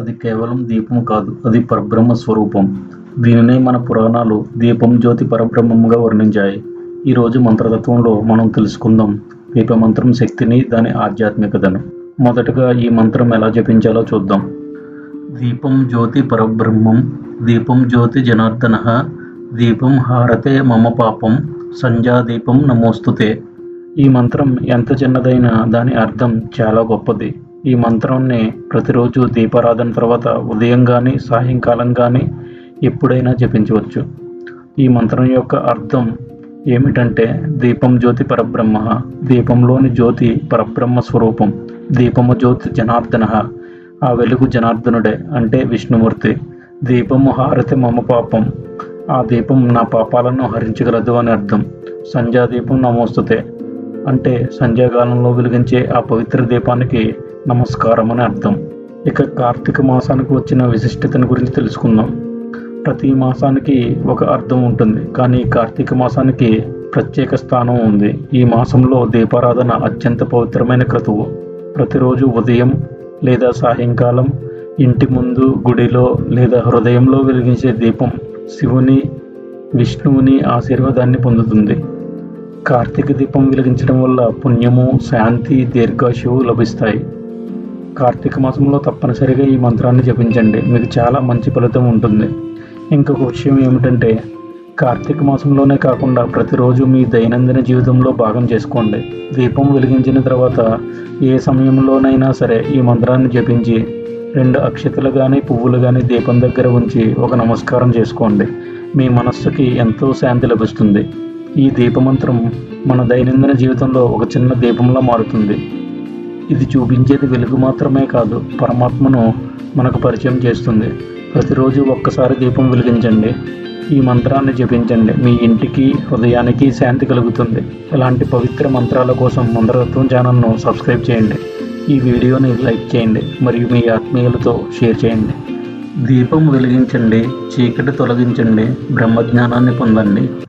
అది కేవలం దీపం కాదు అది పరబ్రహ్మ స్వరూపం. దీనినే మన పురాణాలు దీపం జ్యోతి పరబ్రహ్మంగా వర్ణించాయి. ఈరోజు మంత్రతత్వంలో మనం తెలుసుకుందాం. దీప మంత్రం శక్తిని దాని ఆధ్యాత్మికతను. మొదటగా ఈ మంత్రం ఎలా జపించాలో చూద్దాం. దీపం జ్యోతి పరబ్రహ్మం దీపం జ్యోతి జనార్దన దీపం హారతే మమ పాపం సంధ్యాదీపం నమోస్తుతే. ఈ మంత్రం ఎంత చిన్నదైనా దాని అర్థం చాలా గొప్పది. ఈ మంత్రాన్ని ప్రతిరోజు దీపారాధన తర్వాత ఉదయం కానీ సాయంకాలం కానీ ఎప్పుడైనా జపించవచ్చు. ఈ మంత్రం యొక్క అర్థం ఏమిటంటే దీపం జ్యోతి పరబ్రహ్మ దీపంలోని జ్యోతి పరబ్రహ్మ స్వరూపం దీపము జ్యోతి జనార్దన ఆ వెలుగు జనార్దనుడే అంటే విష్ణుమూర్తి. దీపము హారతి మమ పాపం ఆ దీపం నా పాపాలను హరించగలదు అని అర్థం. సంధ్యాదీపం నమోస్తుతే అంటే సంధ్యాకాలంలో వెలిగించే ఆ పవిత్ర దీపానికి నమస్కారం అని అర్థం. ఇక కార్తీక మాసానికి వచ్చిన విశిష్టతను గురించి తెలుసుకుందాం. ప్రతి మాసానికి ఒక అర్థం ఉంటుంది. కానీ కార్తీక మాసానికి ప్రత్యేక స్థానం ఉంది. ఈ మాసంలో దీపారాధన అత్యంత పవిత్రమైన క్రతువు. ప్రతిరోజు ఉదయం లేదా సాయంకాలం ఇంటి ముందు గుడిలో లేదా హృదయంలో వెలిగించే దీపం శివుని విష్ణువుని ఆశీర్వాదాన్ని పొందుతుంది. కార్తీక దీపం వెలిగించడం వల్ల పుణ్యము శాంతి దీర్ఘాశువు లభిస్తాయి. కార్తీక మాసంలో తప్పనిసరిగా ఈ మంత్రాన్ని జపించండి. మీకు చాలా మంచి ఫలితం ఉంటుంది. ఇంకొక విషయం ఏమిటంటే కార్తీక మాసంలోనే కాకుండా ప్రతిరోజు మీ దైనందిన జీవితంలో భాగం చేసుకోండి. దీపం వెలిగించిన తర్వాత ఏ సమయంలోనైనా సరే ఈ మంత్రాన్ని జపించి రెండు అక్షతలు కానీ పువ్వులు కానీ దీపం దగ్గర ఉంచి ఒక నమస్కారం చేసుకోండి. మీ మనస్సుకి ఎంతో శాంతి లభిస్తుంది. ఈ దీపమంత్రం మన దైనందిన జీవితంలో ఒక చిన్న దీపంలా మారుతుంది. ఇది చూపించేది వెలుగు మాత్రమే కాదు పరమాత్మను మనకు పరిచయం చేస్తుంది. ప్రతిరోజు ఒక్కసారి దీపం వెలిగించండి. ఈ మంత్రాన్ని జపించండి. మీ ఇంటికి హృదయానికి శాంతి కలుగుతుంది. ఇలాంటి పవిత్ర మంత్రాల కోసం మంత్రతత్వం ఛానల్ను సబ్స్క్రైబ్ చేయండి. ఈ వీడియోని లైక్ చేయండి. మరియు మీ ఆత్మీయులతో షేర్ చేయండి. దీపం వెలిగించండి. చీకటి తొలగించండి. బ్రహ్మజ్ఞానాన్ని పొందండి.